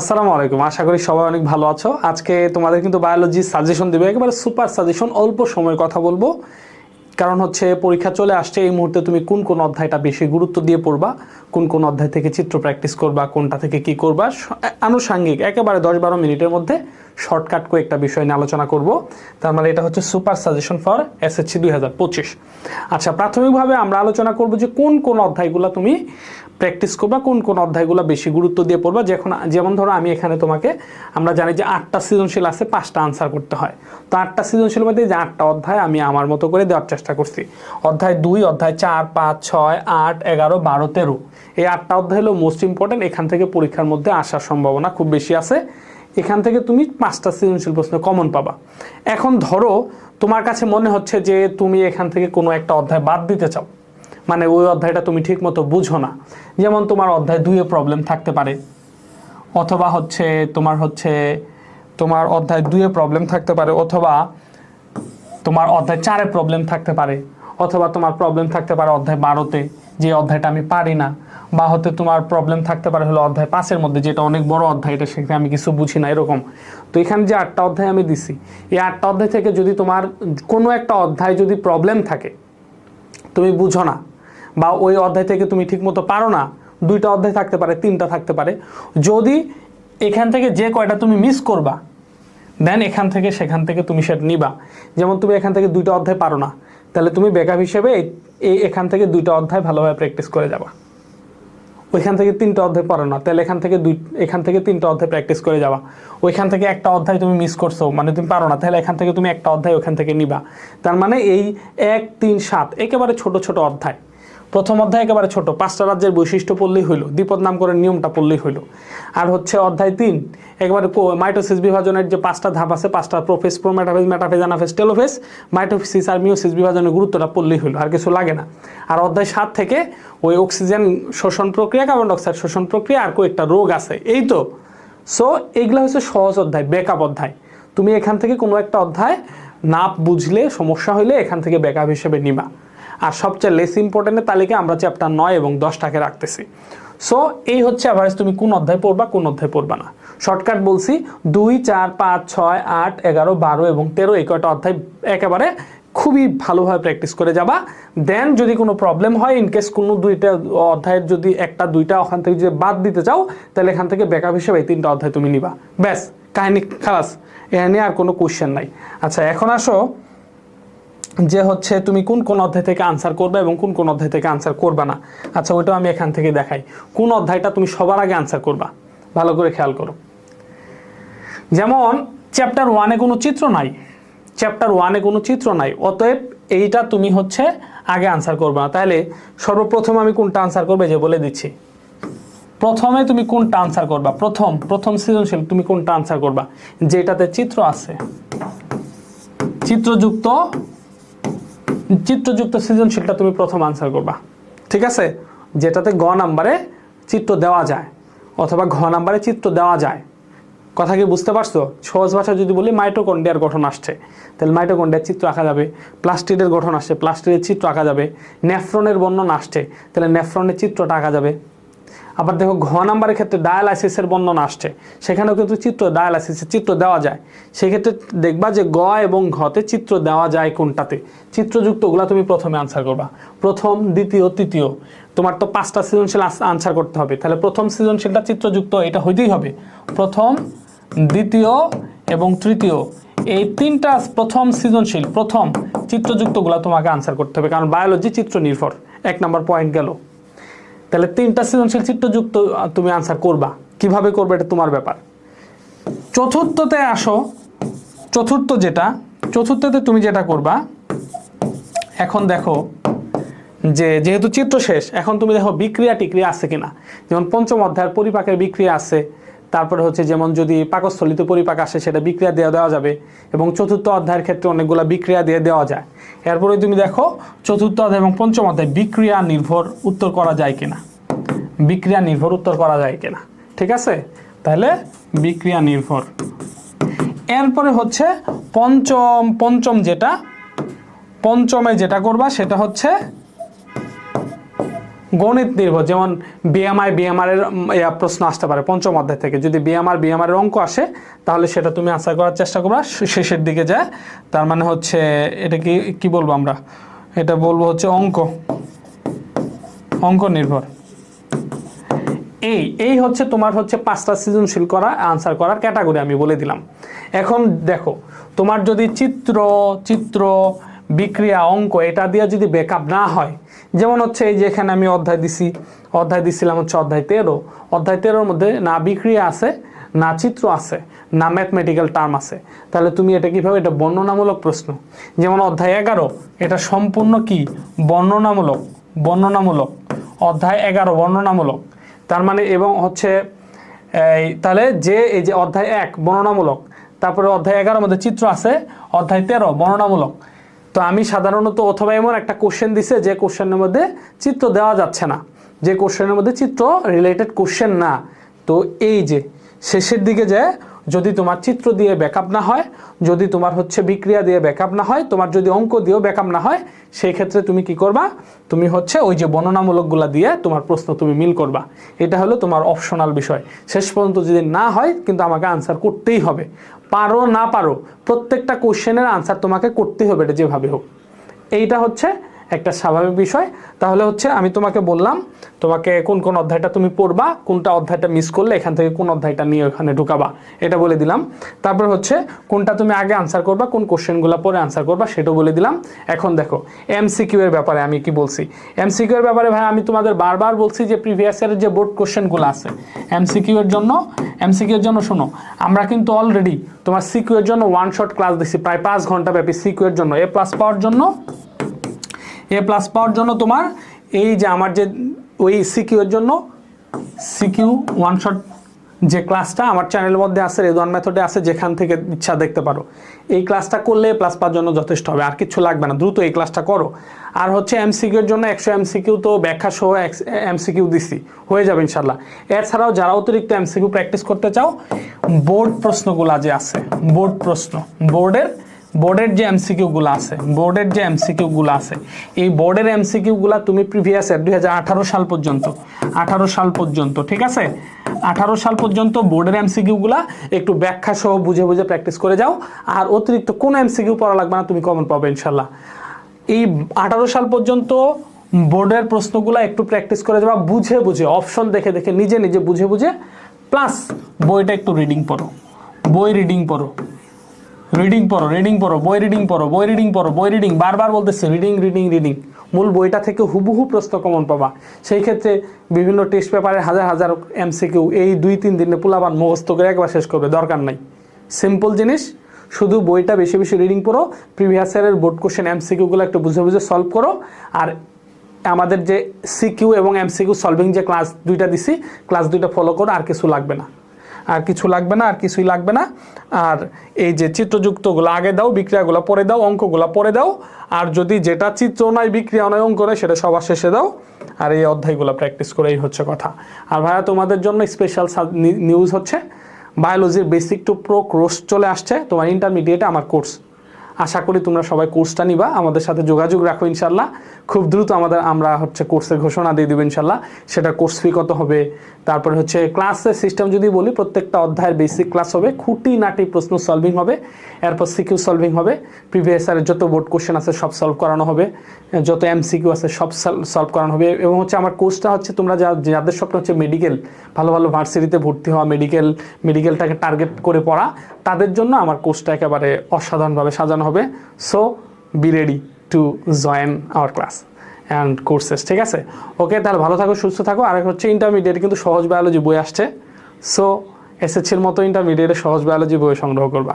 আসসালামু আলাইকুম। আশা করি সবাই অনেক ভালো আছো। আজকে তোমাদের কিন্তু বায়োলজি সাজেশন দেবে, একেবারে সুপার সাজেশন অল্প সময়ের কথা বলব। কারণ হচ্ছে পরীক্ষা চলে আসছে, এই মুহূর্তে তুমি কোন কোন অধ্যায়টা বেশি গুরুত্ব দিয়ে পড়বা, কোন কোন অধ্যায় থেকে চিত্র প্র্যাকটিস করবা, কোনটা থেকে কি করবা আনুষাঙ্গিক, একেবারে দশ বারো মিনিটের মধ্যে শর্টকাট করে একটা বিষয় নিয়ে আলোচনা করব। তার মানে এটা হচ্ছে সুপার সাজেশন ফর এসএসসি দুই হাজার পঁচিশ। আচ্ছা প্রাথমিকভাবে আমরা আলোচনা করব যে কোন কোন অধ্যায়গুলো তুমি প্র্যাকটিস করবা, কোন কোন অধ্যায়গুলো বেশি গুরুত্ব দিয়ে পড়বা। যখন, যেমন ধরো আমি এখানে তোমাকে, আমরা জানি যে আটটা সৃজনশীল আছে, পাঁচটা আনসার করতে হয়। তো আটটা সৃজনশীল মধ্যে যে আটটা অধ্যায় আমি আমার মতো করে দেওয়ার চেষ্টা করছি। অধ্যায় দুই, অধ্যায় চার, পাঁচ, ছয়, আট, এগারো, বারো, তেরো। এই আটটা অধ্যায় হলো মোস্ট ইম্পর্টেন্ট এখান থেকে পরীক্ষার মধ্যে আসার সম্ভাবনা খুব বেশি আছে। এখান থেকে তুমি পাঁচটা সৃজনশীল প্রশ্ন কমন পাবা। এখন ধরো, তোমার কাছে মনে হচ্ছে যে তুমি এখান থেকে কোনো একটা অধ্যায় বাদ দিতে চাও। মানে ওই অধ্যায়টা তুমি ঠিক মতো বুঝো না। যেমন তোমার অধ্যায় দুইয়ে প্রবলেম থাকতে পারে। অথবা হচ্ছে তোমার হচ্ছে তোমার অধ্যায় দুইয়ে প্রবলেম থাকতে পারে, অথবা তোমার অধ্যায় চারে প্রবলেম থাকতে পারে, অথবা তোমার প্রবলেম থাকতে পারে অধ্যায় বারোতে, যে অধ্যায়টা আমি পারি না, বা হতে তোমার প্রবলেম থাকতে পারে হলো অধ্যায় পাঁচের মধ্যে, যেটা অনেক বড় অধ্যায়, এটা সেখানে আমি কিছু বুঝি না এরকম। তো এখানে যে আটটা অধ্যায় আমি দিছি, এই আটটা অধ্যায় থেকে যদি তোমার কোনো একটা অধ্যায় যদি প্রবলেম থাকে, তুমি বুঝো না। বা ওই অধ্যায় থেকে তুমি ঠিকমতো পারো না, দুইটা অধ্যায় থাকতে পারে, তিনটা থাকতে পারে। যদি এখান থেকে যে কয়টা তুমি মিস করবা দেন এখান থেকে সেখান থেকে তুমি সেটা নিবা। যেমন তুমি এখান থেকে দুইটা অধ্যায় পারো না, তাহলে তুমি ব্যাকআপ হিসেবে এই- এই এখান থেকে দুইটা অধ্যায় ভালোভাবে প্র্যাকটিস করে যাবা। ওইখান থেকে তিনটা অধ্যায় পারো না, তাহলে এখান থেকে দুই, এখান থেকে তিনটা অধ্যায় প্র্যাকটিস করে যাবা। ওইখান থেকে একটা অধ্যায় তুমি মিস করছ মানে তুমি পারো না, তাহলে এখান থেকে তুমি একটা অধ্যায় ওখান থেকে নিবা। তার মানে এই এক, তিন, সাত, একেবারে ছোট ছোট অধ্যায়। প্রথম অধ্যায় একেবারে ছোট, পাঁচটা রাজ্যের বৈশিষ্ট্য পড়লেই হইল, দ্বিপদ নামকরণ নিয়মটা পড়লেই হইল। আর হচ্ছে অধ্যায় তিন, একেবারে মাইটোসিস বিভাজনের যে পাঁচটা ধাপ আছে, পাঁচটা prophase prometaphase metaphase anaphase, telophase mitosis আর মিওসিস বিভাজনের গুরুত্বটা পড়লেই হইল, আর কিছু লাগে না। আর অধ্যায় সাত থেকে ওই অক্সিজেন শোষণ প্রক্রিয়া, কার্বন ডাইঅক্সাইড শোষণ প্রক্রিয়া, আর কয়েকটা রোগ আছে। এই তো। সো, এইগুলো হচ্ছে সহজ অধ্যায়, ব্যাকআপ অধ্যায়। তুমি এখান থেকে কোনো একটা অধ্যায় না বুঝলে সমস্যা হইলে এখান থেকে ব্যাকআপ হিসেবে নিবা। আর সবচেয়ে লেস ইম্পর্টেন্টের তালিকা আমরা চ্যাপ্টার নয় এবং দশটাকে রাখতেছি। সো এই হচ্ছে অ্যাভারেজ তুমি কোন অধ্যায় পড়বা, কোন অধ্যায় পড়বা না। শর্টকাট বলছি, দুই, চার, পাঁচ, ছয়, আট, এগারো, বারো এবং তেরো, এই কয়টা অধ্যায় একেবারে খুবই ভালোভাবে প্র্যাকটিস করে যাবা। দেন যদি কোনো প্রবলেম হয় ইনকেস কোনো দুইটা অধ্যায়ের যদি একটা, দুইটা, ওখান থেকে যদি বাদ দিতে চাও, তাহলে এখান থেকে ব্যাকআপ হিসেবে এই তিনটা অধ্যায় তুমি নিবা। ব্যাস, কাহিনী খালাস। এখানে আর কোনো কোশ্চেন নাই। আচ্ছা এখন আসো যে হচ্ছে তুমি কোন কোন অধ্যায় থেকে আনসার করবে এবং কোন কোন অধ্যায় থেকে আনসার করবে না। আচ্ছা ওইটাও আমি এখান থেকে দেখাই। কোন অধ্যায়টা তুমি সবার আগে আনসার করবা? ভালো করে খেয়াল করো। যেমন চ্যাপ্টার ওয়ানে কোনো চিত্র নাই। চ্যাপ্টার ওয়ানে কোনো চিত্র নাই। অতএব এইটা তুমি হচ্ছে আগে আনসার করবে। না তাহলে সর্বপ্রথম আমি কোনটা আনসার করবে যে বলে দিচ্ছি। প্রথমে তুমি কোনটা আনসার করবা? প্রথম প্রথম সৃজনশীল তুমি কোনটা আনসার করবা? যেটাতে চিত্র আছে। চিত্রযুক্ত চিত্রযুক্ত সৃজনশীলটা তুমি প্রথম আনসার করবা। ঠিক আছে? যেটাতে গ নাম্বারে চিত্র দেওয়া যায়, অথবা ঘ নাম্বারে চিত্র দেওয়া যায়। কথা কি বুঝতে পারছ? সহজ ভাষা যদি বলি মাইটোকন্ডিয়ার গঠন আসছে। তাহলে মাইটোকন্ডিয়ার চিত্র আঁকা যাবে প্লাস্টিডের গঠন আসছে প্লাস্টিডের চিত্র আঁকা যাবে নেফ্রনের বর্ণন আসছে, তাহলে নেফ্রনের চিত্রটা আঁকা যাবে। আবার দেখো ঘ নাম্বারের ক্ষেত্রে ডায়ালাইসিসের বর্ণনা আসছে। সেখানেও কিন্তু চিত্র ডায়ালাইসিসের চিত্র দেওয়া যায়। সেক্ষেত্রে দেখবা যে গ এবং ঘতে চিত্র দেওয়া যায় কোনটাতে? চিত্রযুক্তগুলো তুমি প্রথমে আনসার করবা। প্রথম, দ্বিতীয়, তৃতীয়। তোমার তো পাঁচটা সৃজনশীল আনসার করতে হবে। তাহলে প্রথম সৃজনশীলটা চিত্রযুক্ত, এটা হইতেই হবে। প্রথম, দ্বিতীয় এবং তৃতীয়। এই তিনটা প্রথম সৃজনশীল, প্রথম চিত্রযুক্তগুলো তোমাকে আনসার করতে হবে। কারণ বায়োলজি চিত্র নির্ভর। এক নম্বর পয়েন্ট গেল। তাহলে তিনটা সৃজনশীল চিত্রযুক্ত তুমি আনসার করবা। কীভাবে করবে এটা তোমার ব্যাপার। চতুর্থতে আসো, চতুর্থ যেটা, চতুর্থতে তুমি যেটা করবা, এখন দেখো যে যেহেতু চিত্র শেষ, এখন তুমি দেখো বিক্রিয়া টিক্রিয়া আছে কিনা। যেমন পঞ্চম অধ্যায়ের পরিপাকের বিক্রিয়া আছে তারপরে হচ্ছে যেমন যদি পাকস্থলিত পরিপাক আসে, সেটা বিক্রিয়া দেওয়া দেওয়া যাবে এবং চতুর্থ অধ্যায়ের ক্ষেত্রে অনেকগুলো বিক্রিয়া দিয়ে দেওয়া যায়। এরপরে তুমি দেখো, চতুর্থ অধ্যায় এবং পঞ্চম অধ্যায় বিক্রিয়া নির্ভর উত্তর করা যায় কিনা। বিক্রিয়া নির্ভর উত্তর করা যায় কিনা। ঠিক আছে? তাহলে বিক্রিয়া নির্ভর। এরপরে হচ্ছে পঞ্চম পঞ্চম যেটা, পঞ্চমে যেটা করবা, সেটা হচ্ছে গণিত নির্ভর, যেমন বিএমআই বিএমআর এর প্রশ্ন আসতে পারে পঞ্চম অধ্যায় থেকে। যদি বিএমআর বিএমআর এর অঙ্ক আসে, তাহলে সেটা তুমি আনসার করার চেষ্টা করবা। শেষের দিকে যায়। তার মানে হচ্ছে, এটা কি কি বলব আমরা? এটা বলব হচ্ছে অঙ্ক। অঙ্ক নির্ভর। এই এই হচ্ছে তোমার হচ্ছে পাঁচটা সৃজনশীল করা আনসার করার ক্যাটাগরি আমি বলে দিলাম। এখন দেখো, তোমার যদি চিত্র চিত্র বিক্রিয়া অঙ্ক, এটা দিয়ে যদি ব্যাকআপ না হয়, যেমন হচ্ছে এই যে এখানে আমি অধ্যায় দিছি, অধ্যায় দিছিলাম হচ্ছে অধ্যায় তেরো, অধ্যায় তেরোর মধ্যে না বিক্রিয়া আছে, না চিত্র আছে, না ম্যাথমেটিক্যাল টার্ম আছে। তাহলে তুমি এটা কীভাবে, এটা বর্ণনামূলক প্রশ্ন। যেমন অধ্যায় এগারো, এটা সম্পূর্ণ কি? বর্ণনামূলক বর্ণনামূলক। অধ্যায় এগারো, বর্ণনামূলক। তার মানে এবং হচ্ছে তাহলে যে, এই যে অধ্যায় এক, বর্ণনামূলক। তারপরে অধ্যায় এগারোর মধ্যে চিত্র আছে, অধ্যায় তেরো, বর্ণনামূলক। তো আমি সাধারণত অথবা এমন একটা কোশ্চেন দিছে যে কোশ্চেনের মধ্যে চিত্র দেওয়া যাচ্ছে না। যে কোশ্চেনের মধ্যে চিত্র রিলেটেড কোশ্চেন না। তো এই যে, শেষের দিকে যে, যদি তোমার চিত্র দিয়ে ব্যাকআপ না হয়, যদি তোমার হচ্ছে বিক্রিয়া দিয়ে ব্যাকআপ না হয়, তোমার যদি অঙ্ক দিয়েও ব্যাকআপ না হয়, সেই ক্ষেত্রে তুমি কি করবা? তুমি হচ্ছে ওই যে বর্ণনামূলকগুলা দিয়ে তোমার প্রশ্ন তুমি মিল করবা। এটা হলো তোমার অপশনাল বিষয়। শেষ পর্যন্ত যদি না হয়, কিন্তু আমাকে আনসার করতেই হবে। পারো না পারো প্রত্যেকটা কোশ্চেনের আনসার তোমাকে করতে হবে এটা যেভাবে হোক। এইটা হচ্ছে একটা স্বাভাবিক বিষয়। তাহলে হচ্ছে আমি তোমাকে বললাম, তোমাকে কোন কোন অধ্যায়টা তুমি পড়বা, কোনটা অধ্যায়টা মিস করলে এখান থেকে কোন অধ্যায়টা নিয়ে ওখানে ঢুকাবা, এটা বলে দিলাম। তারপর হচ্ছে কোনটা তুমি আগে আনসার করবা, কোন কোশ্চেনগুলো পরে আনসার করবা সেটাও বলে দিলাম। এখন দেখো এমসিকিউ এর ব্যাপারে আমি কি বলছি? এমসিকিউ এর ব্যাপারে ভাই, আমি তোমাদের বারবার বলছি যে প্রিভিয়াস ইয়ারের যে বোর্ড কোশ্চেনগুলো আছে এমসিকিউ এর জন্য এমসিকিউ এর জন্য শোনো, আমরা কিন্তু অলরেডি তোমার সিকিউ এর জন্য ওয়ান শট ক্লাস দিচ্ছি প্রায় পাঁচ ঘণ্টা ব্যাপী সিকিউ এর জন্য এ প্লাস পাওয়ার জন্য এ প্লাস পাওয়ার জন্য তোমার এই যে আমার যে ওই সিকিউ এর জন্য সিকিউ ওয়ান শট যে ক্লাসটা আমার চ্যানেলের মধ্যে আছে রেদওয়ান মেথডে আছে, যেখান থেকে ইচ্ছা দেখতে পারো। এই ক্লাসটা করলে প্লাস পাওয়ার জন্য যথেষ্ট হবে, আর কিছু লাগবে না, দ্রুত এই ক্লাসটা করো। আর হচ্ছে এমসিকিউ এর জন্য একশো এমসিকিউ তো ব্যাখ্যা সহ এমসিকিউ দিছি, হয়ে যাবে ইনশাল্লাহ এছাড়াও যারা অতিরিক্ত এমসিকিউ প্র্যাকটিস করতে চাও বোর্ড প্রশ্নগুলা যে আছে বোর্ড প্রশ্ন বোর্ডের বোর্ডের যে এমসিকিউগুলো আছে, বোর্ডের যে এমসিকিউগুলো আছে, এই বোর্ডের এমসিকিউগুলো তুমি প্রিভিয়াস ইয়ার দুই সাল পর্যন্ত, আঠারো সাল পর্যন্ত, ঠিক আছে? আঠারো সাল পর্যন্ত বোর্ডের এমসিকিউগুলা একটু ব্যাখ্যা সহ বুঝে বুঝে প্র্যাকটিস করে যাও, আর অতিরিক্ত কোনো এমসিকিউ পড়া লাগবে না, তুমি কমন পাবে ইনশাল্লাহ এই আঠারো সাল পর্যন্ত বোর্ডের প্রশ্নগুলো একটু প্র্যাকটিস করে যাবা, বুঝে বুঝে অপশন দেখে দেখে, নিজে নিজে বুঝে বুঝে প্লাস বইটা একটু রিডিং পড়ো, বই রিডিং পড়ো। রিডিং পড়ো রিডিং পড়ো, বই রিডিং পড়ো, বই রিডিং পড়ো, বই রিডিং বারবার বলতেছে রিডিং রিডিং রিডিং মূল বইটা থেকে হুবহু প্রশ্ন কমন পাবা। সেই ক্ষেত্রে বিভিন্ন টেস্ট পেপারে হাজার হাজার এমসিকিউ এই দুই, তিন দিনে পুলাবান মুখস্থ করে একবার শেষ করবে, দরকার নাই। সিম্পল জিনিস, শুধু বইটা বেশি বেশি রিডিং পড়ো প্রিভিয়াস ইয়ারের বোর্ড কোশ্চেন এমসিকিউগুলো একটু বুঝে বুঝে সলভ করো, আর আমাদের যে সিকিউ এবং এমসিকিউ সলভিং যে ক্লাস দুইটা দিছি ক্লাস দুইটা ফলো করো, আর কিছু লাগবে না। আর কিছু লাগবে না, আর কিছুই লাগবে না। আর এই যে চিত্রযুক্তগুলো, আগে দাও, বিক্রিয়াগুলো, পরে দাও, অঙ্কগুলো পরে দাও। আর যদি যেটা চিত্র নয়, বিক্রিয়া নয়, অঙ্ক নয়, সেটা সবার শেষে দাও। আর এই অধ্যায়গুলো প্র্যাকটিস করেই হচ্ছে কথা। আর ভাইয়া, তোমাদের জন্য স্পেশাল নিউজ হচ্ছে। বায়োলজির বেসিক টু প্রো কোর্স চলে আসছে। তোমার ইন্টারমিডিয়েটে আমার কোর্স আশা করি তোমরা সবাই কোর্সটা নিবা। আমাদের সাথে যোগাযোগ রাখো ইনশাল্লাহ খুব দ্রুত আমাদের আমরা হচ্ছে কোর্সের ঘোষণা দিয়ে দেবো ইনশাল্লাহ সেটা কোর্স ফি কত হবে? তারপরে হচ্ছে ক্লাসের সিস্টেম যদি বলি, প্রত্যেকটা অধ্যায়ের বেসিক ক্লাস হবে। খুঁটি নাটি প্রশ্ন সলভিং হবে। এরপর সিকিউ সলভিং হবে। প্রিভিয়াস ইয়ারের যত বোর্ড কোশ্চেন আছে সব সলভ করানো হবে। যত এমসিকিউ আছে সব সলভ করানো হবে। এবং হচ্ছে আমার কোর্সটা হচ্ছে তোমরা যা, যাদের স্বপ্ন হচ্ছে মেডিকেল ভালো ভালো ভার্সিটিতে ভর্তি হওয়া মেডিকেল মেডিকেলটাকে টার্গেট করে পড়া, তাদের জন্য আমার কোর্সটা একেবারে অসাধারণভাবে সাজানো হবে। So be ready to join our class and courses ঠিক আছে? ওকে তাহলে ভালো থাকো, সুস্থ থাকো। আর হচ্ছে ইন্টারমিডিয়েট কিন্তু সহজ বায়োলজি বই আসছে। সো এসএসসির মতো ইন্টারমিডিয়েটে সহজ বায়োলজি বই সংগ্রহ করবা।